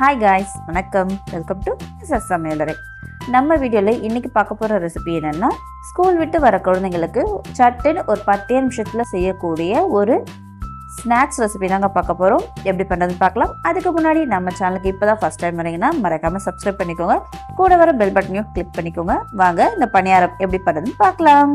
Hi guys வணக்கம். Welcome to சஸ் சமையலறை. நம்ம வீடியோவில் இன்றைக்கி பார்க்க போகிற ரெசிபி என்னென்னா ஸ்கூல் விட்டு வர குழந்தைங்களுக்கு சட்டுன்னு ஒரு பத்தே நிமிஷத்தில் செய்யக்கூடிய ஒரு ஸ்நாக்ஸ் ரெசிபி தாங்க பார்க்க போகிறோம் எப்படி பண்ணுறதுன்னு பார்க்கலாம். அதுக்கு முன்னாடி நம்ம சேனலுக்கு இப்போ தான் ஃபஸ்ட் டைம் வரீங்கன்னா மறக்காமல் சப்ஸ்கிரைப் பண்ணிக்கோங்க. கூட வர பெல் பட்டனையும் கிளிக் பண்ணிக்கோங்க. வாங்க இந்த பணியாரம் எப்படி பண்ணுறதுன்னு பார்க்கலாம்.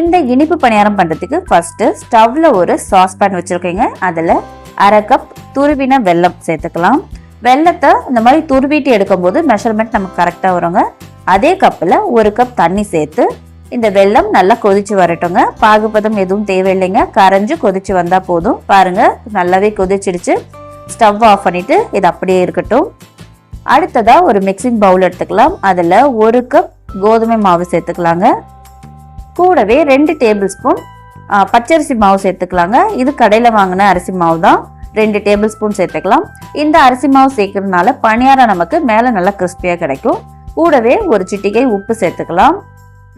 இந்த இனிப்பு பணியாரம் பண்ணுறதுக்கு ஃபஸ்ட்டு ஸ்டவ்வில் ஒரு சாஸ்பேன் வச்சுருக்கீங்க. அதில் அரை கப் துருவின வெல்லம் சேர்த்துக்கலாம். வெல்லத்தை இந்த மாதிரி துருவிட்டு எடுக்கும்போது மெஷர்மெண்ட் நமக்கு கரெக்டாக வருங்க. அதே கப்பில் ஒரு கப் தண்ணி சேர்த்து இந்த வெல்லம் நல்லா கொதிச்சு வரட்டுங்க. பாகுபதம் எதுவும் தேவையில்லைங்க. கரைஞ்சு கொதிச்சு வந்தால் போதும். பாருங்கள் நல்லாவே கொதிச்சிடுச்சு. ஸ்டவ் ஆஃப் பண்ணிவிட்டு இது அப்படியே இருக்கட்டும். அடுத்ததாக ஒரு மிக்சிங் பவுல் எடுத்துக்கலாம். அதில் ஒரு கப் கோதுமை மாவு சேர்த்துக்கலாங்க. கூடவே ரெண்டு டேபிள் ஸ்பூன் பச்சரிசி மாவு சேர்த்துக்கலாங்க. இது கடையில் வாங்கின அரிசி மாவு தான் ரெண்டு டேபிள் ஸ்பூன் சேர்த்துக்கலாம். இந்த அரிசி மாவு சேர்க்கறதுனால பணியாரம் நமக்கு மேலே நல்லா கிறிஸ்பியாக கிடைக்கும். கூடவே ஒரு சிட்டிகை உப்பு சேர்த்துக்கலாம்.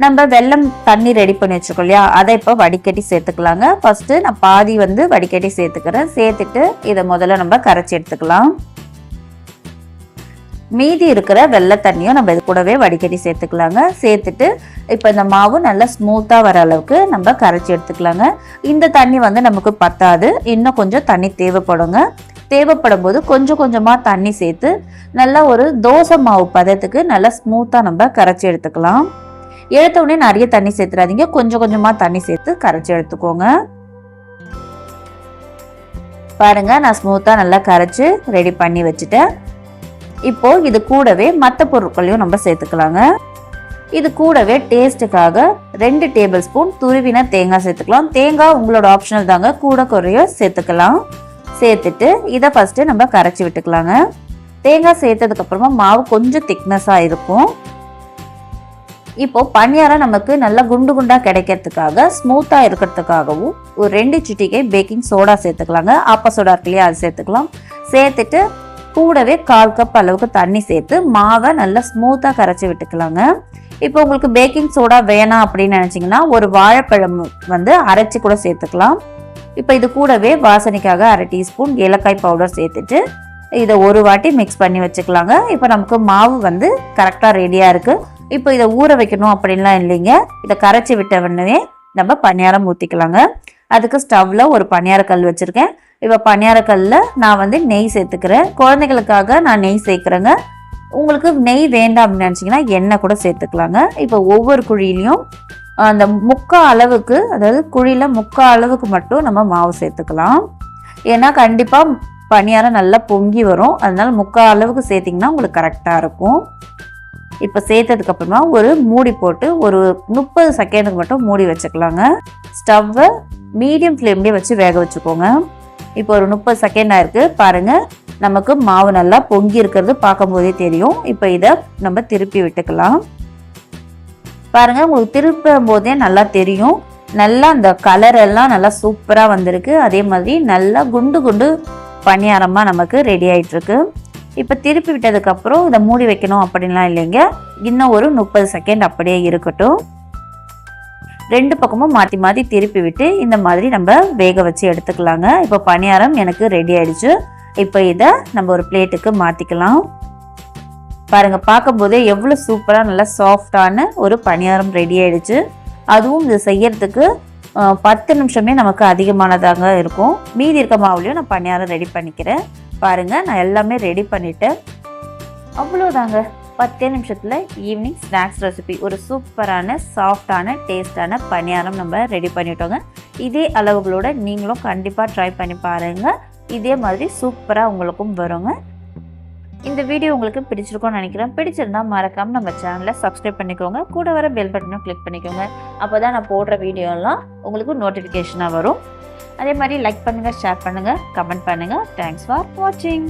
நம்ம வெல்லம் தண்ணி ரெடி பண்ணி வச்சுக்கோ இல்லையா? அதை இப்போ வடிகட்டி சேர்த்துக்கலாங்க. ஃபஸ்ட்டு நான் பாதி வந்து வடிகட்டி சேர்த்துக்கிறேன். சேர்த்துட்டு இதை முதல்ல நம்ம கரைச்சி எடுத்துக்கலாம். மீதி இருக்கிற வெள்ளை தண்ணியும் நம்ம இது கூடவே வடிகட்டி சேர்த்துக்கலாங்க. சேர்த்துட்டு இப்போ இந்த மாவு நல்லா ஸ்மூத்தாக வர அளவுக்கு நம்ம கரைச்சி எடுத்துக்கலாங்க. இந்த தண்ணி வந்து நமக்கு பத்தாது. இன்னும் கொஞ்சம் தண்ணி தேவைப்படுங்க. தேவைப்படும் போது கொஞ்சம் கொஞ்சமாக தண்ணி சேர்த்து நல்லா ஒரு தோசை மாவு பதத்துக்கு நல்லா ஸ்மூத்தாக நம்ம கரைச்சி எடுத்துக்கலாம். எடுத்த உடனே நிறைய தண்ணி சேர்த்துறாதீங்க. கொஞ்சம் கொஞ்சமாக தண்ணி சேர்த்து கரைச்சி எடுத்துக்கோங்க. பாருங்கள் நான் ஸ்மூத்தாக நல்லா கரைச்சி ரெடி பண்ணி வச்சுட்டேன். இப்போ இது கூடவே மற்ற பொருட்களையும் நம்ம சேர்த்துக்கலாங்க. இது கூடவே டேஸ்ட்டுக்காக ரெண்டு டேபிள் ஸ்பூன் துருவின தேங்காய் சேர்த்துக்கலாம். தேங்காய் உங்களோட ஆப்ஷனல் தாங்க. கூட குறைய சேர்த்துக்கலாம். சேர்த்துட்டு இதை ஃபஸ்ட்டு நம்ம கரைச்சி விட்டுக்கலாங்க. தேங்காய் சேர்த்ததுக்கப்புறமா மாவு கொஞ்சம் திக்னஸாக இருக்கும். இப்போ பணியாரம் நமக்கு நல்லா குண்டு குண்டாக கிடைக்கிறதுக்காக ஸ்மூத்தாக இருக்கிறதுக்காகவும் ஒரு ரெண்டு சிட்டிகை பேக்கிங் சோடா சேர்த்துக்கலாங்க. ஆப்பா சோடா இருக்கு இல்லையா அது சேர்த்துக்கலாம். சேர்த்துட்டு கூடவே கால் கப் அளவுக்கு தண்ணி சேர்த்து மாவை நல்லா ஸ்மூத்தாக கரைச்சி விட்டுக்கலாங்க. இப்போ உங்களுக்கு பேக்கிங் சோடா வேணாம் அப்படின்னு நினச்சிங்கன்னா ஒரு வாழைப்பழம் வந்து அரைச்சி கூட சேர்த்துக்கலாம். இப்போ இது கூடவே வாசனைக்காக அரை டீஸ்பூன் ஏலக்காய் பவுடர் சேர்த்துட்டு இதை ஒரு வாட்டி மிக்ஸ் பண்ணி வச்சுக்கலாங்க. இப்போ நமக்கு மாவு வந்து கரெக்டாக ரெடியாக இருக்குது இப்போ இதை ஊற வைக்கணும் அப்படின்லாம் இல்லைங்க. இதை கரைச்சி விட்ட உடனே நம்ம பணியாரம் ஊற்றிக்கலாங்க அதுக்கு ஸ்டவ்வில் ஒரு பணியாரக்கல் வச்சுருக்கேன். இப்போ பணியாரக்கல்லில் நான் வந்து நெய் சேர்த்துக்கிறேன். குழந்தைகளுக்காக நான் நெய் சேர்க்குறேங்க. உங்களுக்கு நெய் வேண்டாம் அப்படின்னு நினச்சிங்கன்னா எண்ணெய் கூட சேர்த்துக்கலாங்க. இப்போ ஒவ்வொரு குழியிலையும் அந்த முக்கா அளவுக்கு அதாவது குழியில் முக்கா அளவுக்கு மட்டும் நம்ம மாவு சேர்த்துக்கலாம். ஏன்னா கண்டிப்பாக பணியாரம் நல்லா பொங்கி வரும். அதனால் முக்கா அளவுக்கு சேர்த்திங்கன்னா உங்களுக்கு கரெக்டாக இருக்கும். இப்போ சேர்த்ததுக்கப்புறமா ஒரு மூடி போட்டு ஒரு முப்பது செகண்டுக்கு மட்டும் மூடி வச்சுக்கலாங்க. ஸ்டவ்வை மீடியம் ஃப்ளேம்லேயே வச்சு வேக வச்சுக்கோங்க. இப்போ ஒரு முப்பது செகண்ட் ஆயிருக்கு. பாருங்க நமக்கு மாவு நல்லா பொங்கி இருக்கிறது பார்க்கும்போதே தெரியும். இப்போ இதை நம்ம திருப்பி விட்டுக்கலாம். பாருங்க உங்களுக்கு திருப்பும் போதே நல்லா தெரியும். நல்லா அந்த கலர் எல்லாம் நல்லா சூப்பராக வந்திருக்கு. அதே மாதிரி நல்லா குண்டு குண்டு பணியாரமாக நமக்கு ரெடி ஆயிட்டு இருக்கு இப்போ திருப்பி விட்டதுக்கப்புறம் இதை மூடி வைக்கணும் அப்படின்லாம் இல்லைங்க. இன்னும் ஒரு முப்பது செகண்ட் அப்படியே இருக்கட்டும். ரெண்டு பக்கமும் மாற்றி மாற்றி திருப்பி விட்டு இந்த மாதிரி நம்ம வேக வச்சு எடுத்துக்கலாங்க. இப்போ பணியாரம் எனக்கு ரெடி ஆயிடுச்சு. இப்போ இதை நம்ம ஒரு பிளேட்டுக்கு மாற்றிக்கலாம் பாருங்க பார்க்கும்போதே எவ்வளோ சூப்பராக நல்லா சாஃப்டான ஒரு பணியாரம் ரெடி ஆயிடுச்சு. அதுவும் இது செய்யறதுக்கு பத்து நிமிஷமே நமக்கு அதிகமானதாக இருக்கும். மீதி இருக்க மாவுலையும் நான் பணியாரம் ரெடி பண்ணிக்கிறேன். பாருங்க நான் எல்லாமே ரெடி பண்ணிட்டேன். அவ்வளோதாங்க பத்தே நிமிஷத்தில் ஈவினிங் ஸ்நாக்ஸ் ரெசிபி ஒரு சூப்பரான சாஃப்டான டேஸ்டான பணியாரம் நம்ம ரெடி பண்ணிட்டோங்க. இதே அளவுகளோட நீங்களும் கண்டிப்பாக ட்ரை பண்ணி பாருங்கள் இதே மாதிரி சூப்பராக உங்களுக்கும் வருங்க. இந்த வீடியோ உங்களுக்கு பிடிச்சிருக்கோம்னு நினைக்கிறேன். பிடிச்சிருந்தா மறக்காமல் நம்ம சேனலை சப்ஸ்கிரைப் பண்ணிக்கோங்க. கூட வர பெல் பட்டனும் கிளிக் பண்ணிக்கோங்க. அப்போ தான் நான் போடுற வீடியோலாம் உங்களுக்கு நோட்டிஃபிகேஷனாக வரும். அதே மாதிரி லைக் பண்ணுங்கள் ஷேர் பண்ணுங்கள் கமெண்ட் பண்ணுங்கள் தேங்க்ஸ் ஃபார் வாட்சிங்